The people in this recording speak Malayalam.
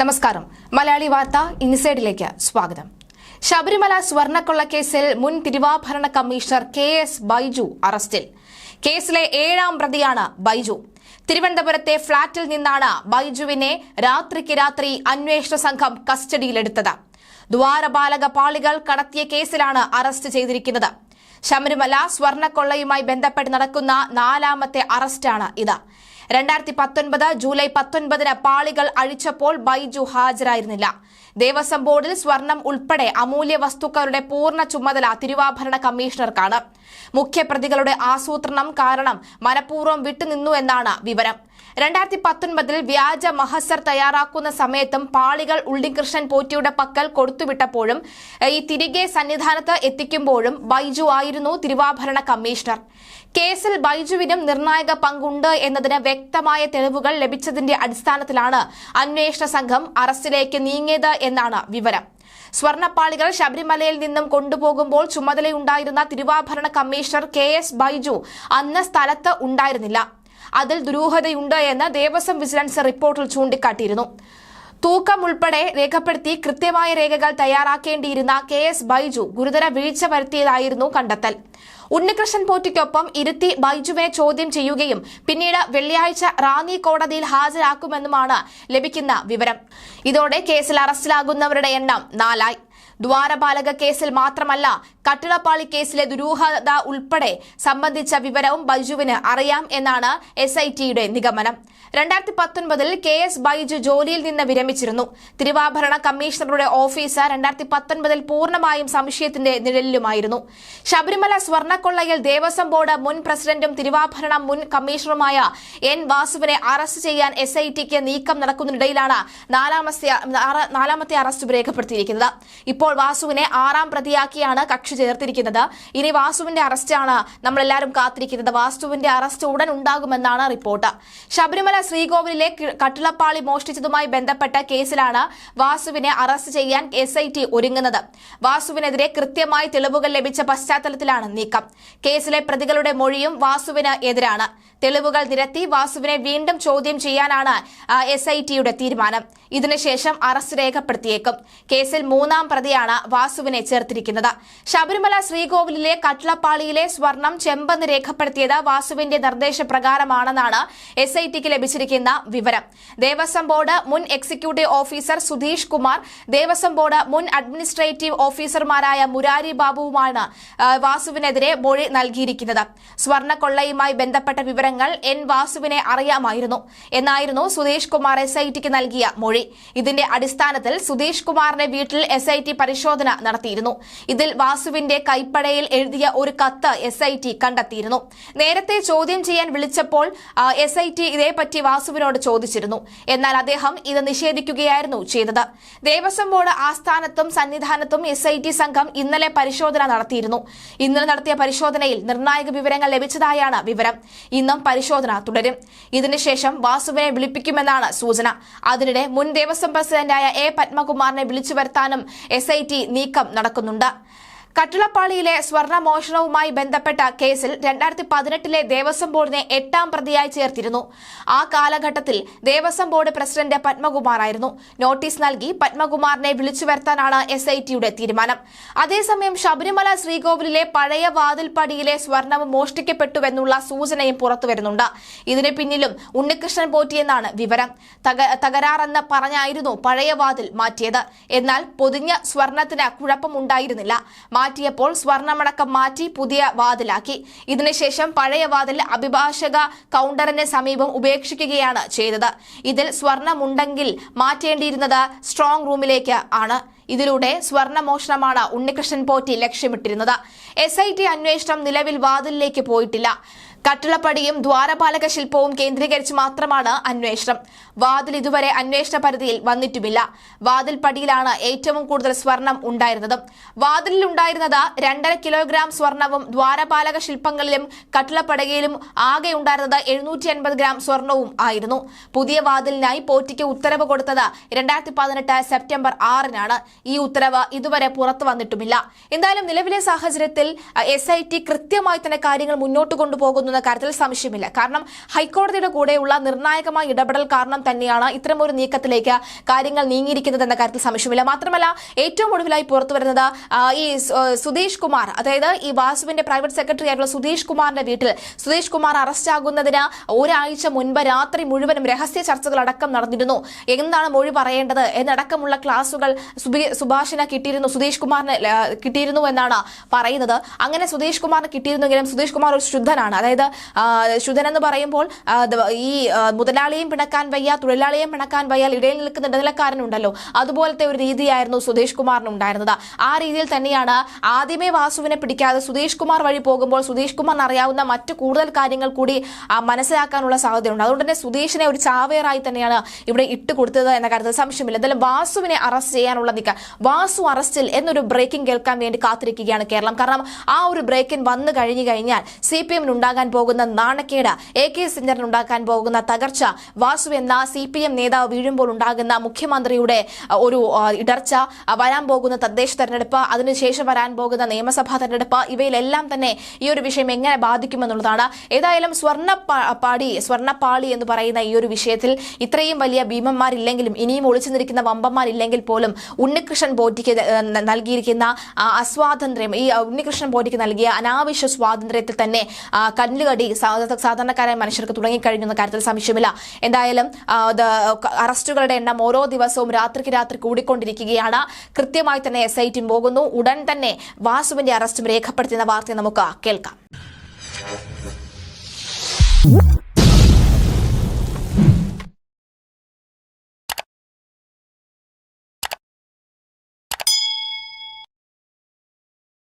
നമസ്കാരം. മലയാളി വാർത്ത ഇൻസൈഡിലേക്ക് സ്വാഗതം. ശബരിമല സ്വർണക്കൊള്ളക്കേസിൽ മുൻ തിരുവാഭരണ കമ്മീഷണർ കെ എസ് ബൈജു അറസ്റ്റിൽ. കേസിലെ ഏഴാം പ്രതിയാണ് ബൈജു. തിരുവനന്തപുരത്തെ ഫ്ളാറ്റിൽ നിന്നാണ് ബൈജുവിനെ രാത്രിക്ക് രാത്രി അന്വേഷണ സംഘം കസ്റ്റഡിയിലെടുത്തത്. ദ്വാരപാലക പാളികൾ കടത്തിയ കേസിലാണ് അറസ്റ്റ് ചെയ്തിരിക്കുന്നത്. ശബരിമല സ്വർണക്കൊള്ളയുമായി ബന്ധപ്പെട്ട് നടക്കുന്ന നാലാമത്തെ അറസ്റ്റാണ് ഇത്. രണ്ടായിരത്തി പത്തൊൻപത് ജൂലൈ പത്തൊൻപതിന് പാളികൾ അഴിച്ചപ്പോൾ ബൈജു ഹാജരായിരുന്നില്ല. ദേവസ്വം ബോർഡിൽ സ്വർണം ഉൾപ്പെടെ അമൂല്യ വസ്തുക്കളുടെ പൂർണ ചുമതല തിരുവാഭരണ കമ്മീഷണർക്കാണ്. മുഖ്യപ്രതികളുടെ ആസൂത്രണം കാരണം മനഃപൂർവം വിട്ടുനിന്നു എന്നാണ് വിവരം. രണ്ടായിരത്തി പത്തൊൻപതിൽ വ്യാജ മഹസർ തയ്യാറാക്കുന്ന സമയത്തും പാളികൾ ഉള്ളികൃഷ്ണൻ പോറ്റിയുടെ പക്കൽ കൊടുത്തുവിട്ടപ്പോഴും ഈ തിരികെ സന്നിധാനത്ത് എത്തിക്കുമ്പോഴും ബൈജു ആയിരുന്നു തിരുവാഭരണ കമ്മീഷണർ. കേസിൽ ബൈജുവിനും നിർണായക പങ്കുണ്ട് എന്നതിന് വ്യക്തമായ തെളിവുകൾ ലഭിച്ചതിന്റെ അടിസ്ഥാനത്തിലാണ് അന്വേഷണ സംഘം അറസ്റ്റിലേക്ക് നീങ്ങിയത് എന്നാണ് വിവരം. സ്വർണപ്പാളികൾ ശബരിമലയിൽ നിന്നും കൊണ്ടുപോകുമ്പോൾ ചുമതലയുണ്ടായിരുന്ന തിരുവാഭരണ കമ്മീഷണർ കെ എസ് ബൈജു അന്ന് സ്ഥലത്ത് ഉണ്ടായിരുന്നില്ല. അതിൽ ദുരൂഹതയുണ്ട് എന്ന് ദേവസ്വം വിജിലൻസ് റിപ്പോർട്ടിൽ ചൂണ്ടിക്കാട്ടിയിരുന്നു. തൂക്കം ഉൾപ്പെടെ രേഖപ്പെടുത്തി കൃത്യമായ രേഖകൾ തയ്യാറാക്കേണ്ടിയിരുന്ന കെ എസ് ബൈജു ഗുരുതര വീഴ്ച വരുത്തിയതായിരുന്നു കണ്ടെത്തൽ. ഉണ്ണികൃഷ്ണൻ പോറ്റിക്കൊപ്പം ഇരുത്തി ബൈജുവിനെ ചോദ്യം ചെയ്യുകയും പിന്നീട് വെള്ളിയാഴ്ച റാന്നി കോടതിയിൽ ഹാജരാക്കുമെന്നുമാണ് ലഭിക്കുന്ന വിവരം. ഇതോടെ കേസിൽ അറസ്റ്റിലാകുന്നവരുടെ എണ്ണം നാലായി. ദ്വാരപാലക കേസിൽ മാത്രമല്ല കട്ടിളപ്പാളി കേസിലെ ദുരൂഹത ഉൾപ്പെടെ സംബന്ധിച്ച വിവരവും ബൈജുവിന് അറിയാം എന്നാണ് എസ് ഐ ടിയുടെ നിഗമനം. രണ്ടായിരത്തി പത്തൊൻപതിൽ കെ എസ് ബൈജു ജോലിയിൽ നിന്ന് വിരമിച്ചിരുന്നു. തിരുവാഭരണ കമ്മീഷണറുടെ ഓഫീസ് രണ്ടായിരത്തി പത്തൊൻപതിൽ പൂർണമായും സംശയത്തിന്റെ നിഴലിലുമായിരുന്നു. ശബരിമല സ്വർണക്കൊള്ളയിൽ ദേവസ്വം ബോർഡ് മുൻ പ്രസിഡന്റും തിരുവാഭരണ മുൻ കമ്മീഷണറുമായ എൻ വാസുവിനെ അറസ്റ്റ് ചെയ്യാൻ എസ് ഐ ടിക്ക് നീക്കം നടക്കുന്നതിനിടയിലാണ് നാലാമത്തെ അറസ്റ്റ് രേഖപ്പെടുത്തിയിരിക്കുന്നത്. ഇപ്പോൾ വാസുവിനെ ആറാം പ്രതിയാക്കിയാണ് കക്ഷി ചേർത്തിരിക്കുന്നത്. ഇനി വാസുവിന്റെ അറസ്റ്റാണ് നമ്മളെല്ലാവരും കാത്തിരിക്കുന്നത്. വാസുവിന്റെ അറസ്റ്റ് ഉടൻ ഉണ്ടാകുമെന്നാണ് റിപ്പോർട്ട്. ശബരിമല ശ്രീകോവിലിലെ കി- കട്ടിളപ്പാളി മോഷ്ടിച്ചതുമായി ബന്ധപ്പെട്ട കേസിലാണ് വാസുവിനെ അറസ്റ്റ് ചെയ്യാൻ എസ് ഒരുങ്ങുന്നത്. വാസുവിനെതിരെ കൃത്യമായി തെളിവുകൾ ലഭിച്ച പശ്ചാത്തലത്തിലാണ് നീക്കം. കേസിലെ പ്രതികളുടെ മൊഴിയും വാസുവിന് എതിരാണ്. തെളിവുകൾ നിരത്തി വാസുവിനെ വീണ്ടും ചോദ്യം ചെയ്യാനാണ് എസ് ഐ ടിയുടെ തീരുമാനം. ഇതിനുശേഷം അറസ്റ്റ് രേഖപ്പെടുത്തിയേക്കും. കേസിൽ മൂന്നാം പ്രതിയാണ് വാസുവിനെ ചേർത്തിരിക്കുന്നത്. ശബരിമല ശ്രീകോവിലിലെ കട്ലപ്പാളിയിലെ സ്വർണം ചെമ്പെന്ന് രേഖപ്പെടുത്തിയത് വാസുവിന്റെ നിർദ്ദേശപ്രകാരമാണെന്നാണ് എസ് ഐ ടിക്ക് ലഭിച്ചിരിക്കുന്ന വിവരം. ദേവസ്വം ബോർഡ് മുൻ executive officer Sudheesh Kumar Devaswom board മുൻ അഡ്മിനിസ്ട്രേറ്റീവ് ഓഫീസർമാരായ മുരാരി ബാബുവുമാണ് വാസുവിനെതിരെ മൊഴി നൽകിയിരിക്കുന്നത്. സ്വർണക്കൊള്ളയുമായി ബന്ധപ്പെട്ട വിവരങ്ങൾ എൻ വാസുവിനെ അറിയാമായിരുന്നു. എന്നായിരുന്നു സുധീഷ് കുമാർ എസ് ഐ ടിക്ക് നൽകിയ മൊഴി. ഇതിന്റെ അടിസ്ഥാനത്തിൽ സുധീഷ് കുമാറിന്റെ വീട്ടിൽ എസ് ഐ ടി പരിശോധന നടത്തിയിരുന്നു. ഇതിൽ വാസുവിന്റെ കൈപ്പടയിൽ എഴുതിയ ഒരു കത്ത് എസ് കണ്ടെത്തിയിരുന്നു. നേരത്തെ ചോദ്യം ചെയ്യാൻ വിളിച്ചപ്പോൾ എസ് ഐ ടി ഇതേപ്പറ്റി വാസുവിനോട് ചോദിച്ചിരുന്നു. എന്നാൽ അദ്ദേഹം ഇത് നിഷേധിക്കുകയായിരുന്നു ചെയ്തത്. ദേവസ്വം ബോർഡ് ആസ്ഥാനത്തും സന്നിധാനത്തും എസ് സംഘം ഇന്നലെ പരിശോധന നടത്തിയിരുന്നു. ഇന്നലെ നടത്തിയ പരിശോധനയിൽ നിർണായക വിവരങ്ങൾ ലഭിച്ചതായാണ് വിവരം. ഇന്നും പരിശോധന തുടരും. ഇതിനുശേഷം വാസുവിനെ വിളിപ്പിക്കുമെന്നാണ് സൂചന. അതിനിടെ മുൻ ദേവസ്വം പ്രസിഡന്റായ എ പത്മകുമാറിനെ വിളിച്ചു വരുത്താനും എസ് ടി നീക്കം നടക്കുന്നുണ്ട്. കട്ടിളപ്പാളിയിലെ സ്വർണ മോഷണവുമായി ബന്ധപ്പെട്ട കേസിൽ രണ്ടായിരത്തി പതിനെട്ടിലെ ദേവസ്വം ബോർഡിനെ എട്ടാം പ്രതിയായി ചേർത്തിരുന്നു. ആ കാലഘട്ടത്തിൽ ദേവസ്വം ബോർഡ് പ്രസിഡന്റ് പത്മകുമാറായിരുന്നു. നോട്ടീസ് നൽകി പത്മകുമാറിനെ വിളിച്ചു വരുത്താനാണ് എസ് തീരുമാനം. അതേസമയം ശബരിമല ശ്രീകോവിലിലെ പഴയ വാതിൽപ്പടിയിലെ സ്വർണം മോഷ്ടിക്കപ്പെട്ടുവെന്നുള്ള സൂചനയും പുറത്തുവരുന്നുണ്ട് ഇതിന് പിന്നിലും ഉണ്ണികൃഷ്ണൻ പോറ്റിയെന്നാണ് വിവരം. തക- തകരാറെന്ന് പറഞ്ഞായിരുന്നു പഴയ വാതിൽ മാറ്റിയത്. എന്നാൽ പൊതിഞ്ഞ സ്വർണത്തിന് കുഴപ്പമുണ്ടായിരുന്നില്ല. മാറ്റിയപ്പോൾ സ്വർണമടക്കം മാറ്റി പുതിയ വാതിലാക്കി. ഇതിനുശേഷം പഴയ വാതിൽ അഭിഭാഷക കൗണ്ടറിന് സമീപം ഉപേക്ഷിക്കുകയാണ് ചെയ്തത്. ഇതിൽ സ്വർണമുണ്ടെങ്കിൽ മാറ്റേണ്ടിയിരുന്നത് സ്ട്രോങ് റൂമിലേക്ക് ആണ്. ഇതിലൂടെ സ്വർണമോഷണമാണ് ഉണ്ണികൃഷ്ണൻ പോറ്റി ലക്ഷ്യമിട്ടിരുന്നത്. എസ് ഐ ടി അന്വേഷണം നിലവിൽ വാതിലിലേക്ക് പോയിട്ടില്ല. കട്ടിളപ്പടിയും ദ്വാരപാലക ശില്പവും കേന്ദ്രീകരിച്ച് മാത്രമാണ് അന്വേഷണം. വാതിൽ ഇതുവരെ അന്വേഷണ പരിധിയിൽ വന്നിട്ടുമില്ല. വാതിൽ പടിയിലാണ് ഏറ്റവും കൂടുതൽ സ്വർണം ഉണ്ടായിരുന്നത്. വാതിലിലുണ്ടായിരുന്നത് രണ്ടര കിലോഗ്രാം സ്വർണവും ദ്വാരപാലക ശില്പങ്ങളിലും കട്ടിളപ്പടകയിലും ആകെ ഉണ്ടായിരുന്നത് എഴുന്നൂറ്റി അൻപത് ഗ്രാം സ്വർണവും ആയിരുന്നു. പുതിയ വാതിലിനായി പോറ്റിക്ക് ഉത്തരവ് കൊടുത്തത് രണ്ടായിരത്തി പതിനെട്ട് സെപ്റ്റംബർ ആറിനാണ്. ഈ ഉത്തരവ് ഇതുവരെ പുറത്തു വന്നിട്ടുമില്ല. എന്തായാലും നിലവിലെ സാഹചര്യത്തിൽ എസ് ഐ ടി കൃത്യമായി തന്നെ കാര്യങ്ങൾ മുന്നോട്ട് കൊണ്ടുപോകുന്നു കാര്യത്തിൽ സംശയമില്ല. കാരണം ഹൈക്കോടതിയുടെ കൂടെയുള്ള നിർണായകമായ ഇടപെടൽ കാരണം തന്നെയാണ് ഇത്തരമൊരു നീക്കത്തിലേക്ക് കാര്യങ്ങൾ നീങ്ങിയിരിക്കുന്നത് എന്ന കാര്യത്തിൽ സംശയമില്ല. മാത്രമല്ല ഏറ്റവും ഒടുവിലായി പുറത്തു വരുന്നത് ഈ സുധീഷ് കുമാർ. അതായത് ഈ വാസുവിന്റെ പ്രൈവറ്റ് സെക്രട്ടറി ആയിട്ടുള്ള സുധീഷ് കുമാറിന്റെ വീട്ടിൽ സുധീഷ് കുമാർ അറസ്റ്റ് ആകുന്നതിന് ഒരാഴ്ച മുൻപ് രാത്രി മുഴുവനും രഹസ്യ ചർച്ചകൾ അടക്കം നടന്നിരുന്നു. എന്താണ് മൊഴി പറയേണ്ടത്? എന്നടക്കമുള്ള ക്ലാസുകൾ സുഭാഷിന് കിട്ടിയിരുന്നു സുധീഷ് കുമാറിന് കിട്ടിയിരുന്നു എന്നാണ് പറയുന്നത്. അങ്ങനെ സുധീഷ് കുമാറിന് കിട്ടിയിരുന്നെങ്കിലും സുധീഷ് കുമാർ ഒരു ശുദ്ധനാണ്. അതായത് ശുദ്ധൻ എന്ന് പറയുമ്പോൾ ഈ മുതലാളിയും പിണക്കാൻ വയ്യ തൊഴിലാളിയും പിണക്കാൻ വയ്യാൽ ഇടയിൽ നിൽക്കുന്ന ഇടനിലക്കാരനുണ്ടല്ലോ അതുപോലത്തെ ഒരു രീതിയായിരുന്നു സുധീഷ് കുമാറിന് ഉണ്ടായിരുന്നത്. ആ രീതിയിൽ തന്നെയാണ് ആദ്യമേ വാസുവിനെ പിടിക്കാതെ സുധീഷ് കുമാർ വഴി പോകുമ്പോൾ സുധീഷ് കുമാറിന് അറിയാവുന്ന മറ്റു കൂടുതൽ കാര്യങ്ങൾ കൂടി മനസ്സിലാക്കാനുള്ള സാധ്യതയുണ്ട്. അതുകൊണ്ട് തന്നെ സുധീഷിനെ ഒരു ചാവേറായി തന്നെയാണ് ഇവിടെ ഇട്ട് കൊടുത്തത് എന്ന കാര്യത്തിൽ സംശയമില്ല. എന്തായാലും വാസുവിനെ അറസ്റ്റ് ചെയ്യാനുള്ള നീക്കം വാസു അറസ്റ്റിൽ എന്നൊരു ബ്രേക്കിംഗ് കേൾക്കാൻ വേണ്ടി കാത്തിരിക്കുകയാണ് കേരളം. കാരണം ആ ഒരു ബ്രേക്കിംഗ് വന്നു കഴിഞ്ഞു കഴിഞ്ഞാൽ സി പി എമ്മിന് ഉണ്ടാകാൻ പോകുന്ന നാണക്കേട് എ കെ സെന്ററിന് ഉണ്ടാക്കാൻ പോകുന്ന തകർച്ച വാസു എന്ന സി പി എം നേതാവ് വീഴുമ്പോൾ ഉണ്ടാകുന്ന മുഖ്യമന്ത്രിയുടെ ഒരു ഇടർച്ച വരാൻ പോകുന്ന തദ്ദേശ തെരഞ്ഞെടുപ്പ് അതിനുശേഷം വരാൻ പോകുന്ന നിയമസഭാ തെരഞ്ഞെടുപ്പ് ഇവയിലെല്ലാം തന്നെ ഈ ഒരു വിഷയം എങ്ങനെ ബാധിക്കുമെന്നുള്ളതാണ്. ഏതായാലും സ്വർണ പാടി സ്വർണപ്പാളി എന്ന് പറയുന്ന ഈ ഒരു വിഷയത്തിൽ ഇത്രയും വലിയ ഭീമന്മാരില്ലെങ്കിലും ഇനിയും ഒളിച്ചു നിൽക്കുന്ന വമ്പന്മാരില്ലെങ്കിൽ പോലും ഉണ്ണികൃഷ്ണൻ ബോധിക്ക് നൽകിയിരിക്കുന്ന അസ്വാതന്ത്ര്യം ഈ ഉണ്ണികൃഷ്ണൻ പോറ്റിക്ക് നൽകിയ അനാവശ്യ സ്വാതന്ത്ര്യത്തിൽ തന്നെ കല്ലുകടി സാധാരണക്കാരായ മനുഷ്യർക്ക് തുടങ്ങിക്കഴിഞ്ഞു എന്ന കാര്യത്തിൽ സംശയമില്ല. എന്തായാലും അറസ്റ്റുകളുടെ എണ്ണം ഓരോ ദിവസവും രാത്രിക്ക് രാത്രി കൂടിക്കൊണ്ടിരിക്കുകയാണ്. കൃത്യമായി തന്നെ എസ് ഐ ടി പോകുന്നു. ഉടൻ തന്നെ വാസുവിന്റെ അറസ്റ്റും രേഖപ്പെടുത്തുന്ന വാർത്ത നമുക്ക് കേൾക്കാം.